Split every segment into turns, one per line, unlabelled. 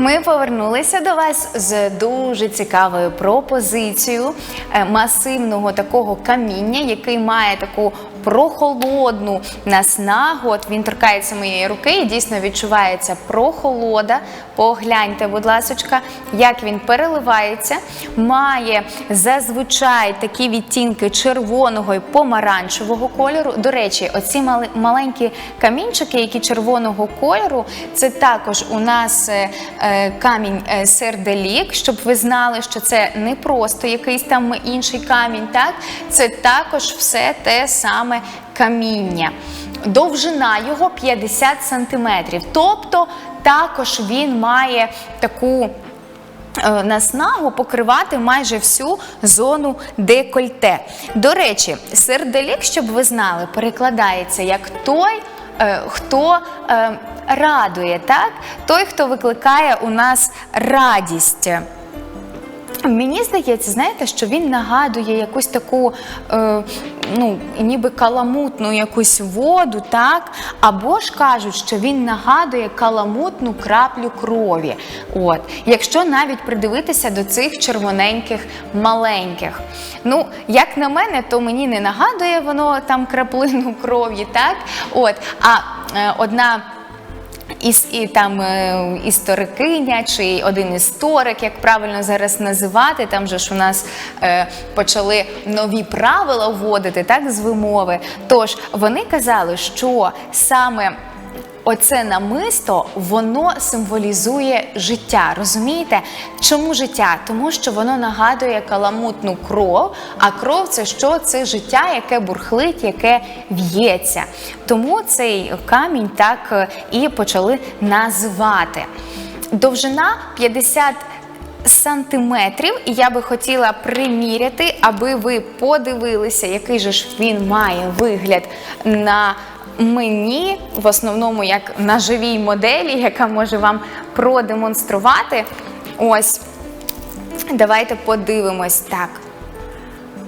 Ми повернулися до вас з дуже цікавою пропозицією е, масивного такого каміння, який має таку прохолодну наснагу. От він торкається моєї руки і дійсно відчувається прохолода. Погляньте, будь ласочка, як він переливається. Має зазвичай такі відтінки червоного і помаранчевого кольору. До речі, оці маленькі камінчики, які червоного кольору, це також у нас е, е, камінь е, серделік, щоб ви знали, що це не просто якийсь там інший камінь, так? Це також все те саме каміння. Довжина його 50 сантиметрів. Тобто також він має таку е, наснагу покривати майже всю зону декольте. До речі, серделік, щоб ви знали, перекладається як той, е, хто е, радує, так? той, хто викликає у нас радість. Мені здається, знаєте, що він нагадує якусь таку, е, ну, ніби каламутну якусь воду, так? Або ж кажуть, що він нагадує каламутну краплю крові. От. Якщо навіть придивитися до цих червоненьких маленьких. Ну, як на мене, то мені не нагадує воно там краплину крові, так? От. А е, одна. Іс, і там е, історикиня чи один історик, як правильно зараз називати. Там же ж у нас е, почали нові правила вводити так з вимови. Тож вони казали, що саме Оце намисто воно символізує життя. Розумієте? Чому життя? Тому що воно нагадує каламутну кров, а кров це що? Це життя, яке бурхлить, яке в'ється. Тому цей камінь так е, і почали називати. Довжина 50 сантиметрів, і я би хотіла приміряти, аби ви подивилися, який же ж він має вигляд на мені, в основному як на живій моделі, яка може вам продемонструвати. Ось, давайте подивимось так.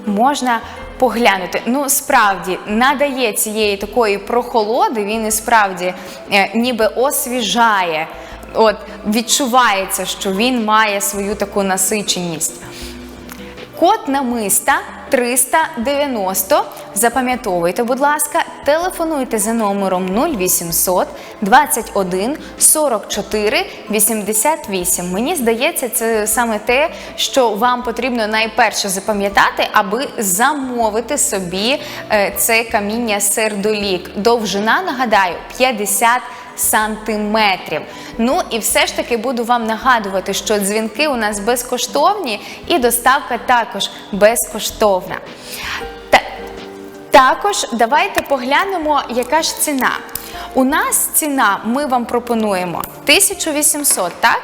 Можна поглянути. Ну, справді надає цієї такої прохолоди, він і справді е, ніби освіжає. От відчувається, що він має свою таку насиченість. Код намиста 390. Запам'ятовуйте, будь ласка, телефонуйте за номером 0800 21 44 88. Мені здається, це саме те, що вам потрібно найперше запам'ятати, аби замовити собі е, це каміння сердолік. Довжина, нагадаю, 50 сантиметрів. Ну і все ж таки буду вам нагадувати, що дзвінки у нас безкоштовні і доставка також безкоштовна. Та- також давайте поглянемо, яка ж ціна. У нас ціна, ми вам пропонуємо 1800, так?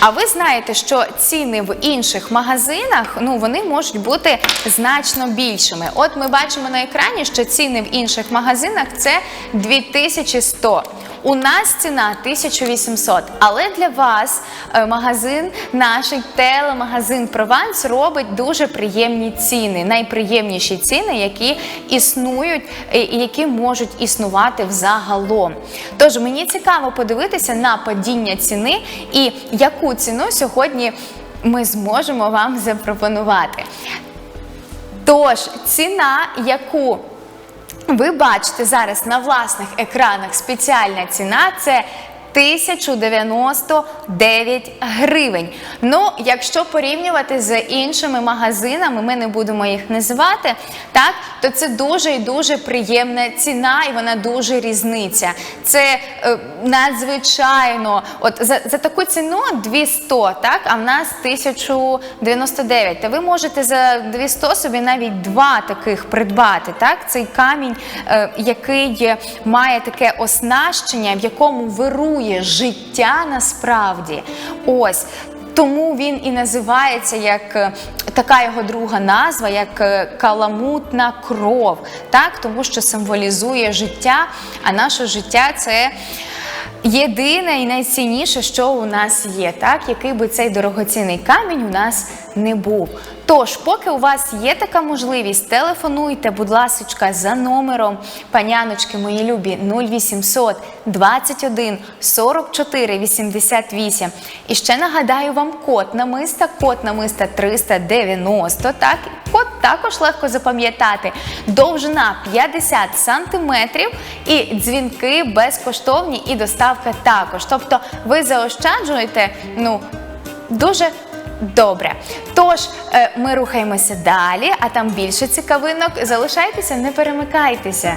А ви знаєте, що ціни в інших магазинах ну вони можуть бути значно більшими. От ми бачимо на екрані, що ціни в інших магазинах це 2100. У нас ціна 1800, але для вас е, магазин, наш телемагазин Прованс робить дуже приємні ціни, найприємніші ціни, які існують е, і які можуть існувати взагалом. Тож мені цікаво подивитися на падіння ціни і яку ціну сьогодні ми зможемо вам запропонувати. Тож ціна, яку ви бачите зараз на власних екранах спеціальна ціна. Це 1099 гривень. Ну, якщо порівнювати з іншими магазинами, ми не будемо їх називати, так, то це дуже і дуже приємна ціна, і вона дуже різниця. Це е, надзвичайно, от за, за таку ціну 200, так, а в нас 1099. Та ви можете за 200 собі навіть два таких придбати. Так, цей камінь, е, який має таке оснащення, в якому вирує життя насправді. Ось. Тому він і називається як е, така його друга назва, як е, каламутна кров, так тому що символізує життя, а наше життя це єдине і найцінніше, що у нас є, так який би цей дорогоцінний камінь у нас не був. Тож, поки у вас є така можливість, телефонуйте, будь ласочка, за номером паняночки мої любі 0800 21 44 88. І ще нагадаю вам код намиста, код намиста 390. Так, код також легко запам'ятати. Довжина 50 сантиметрів і дзвінки безкоштовні, і доставка також. Тобто ви заощаджуєте, ну, дуже добре. Тож е, ми рухаємося далі, а там більше цікавинок. Залишайтеся, не перемикайтеся.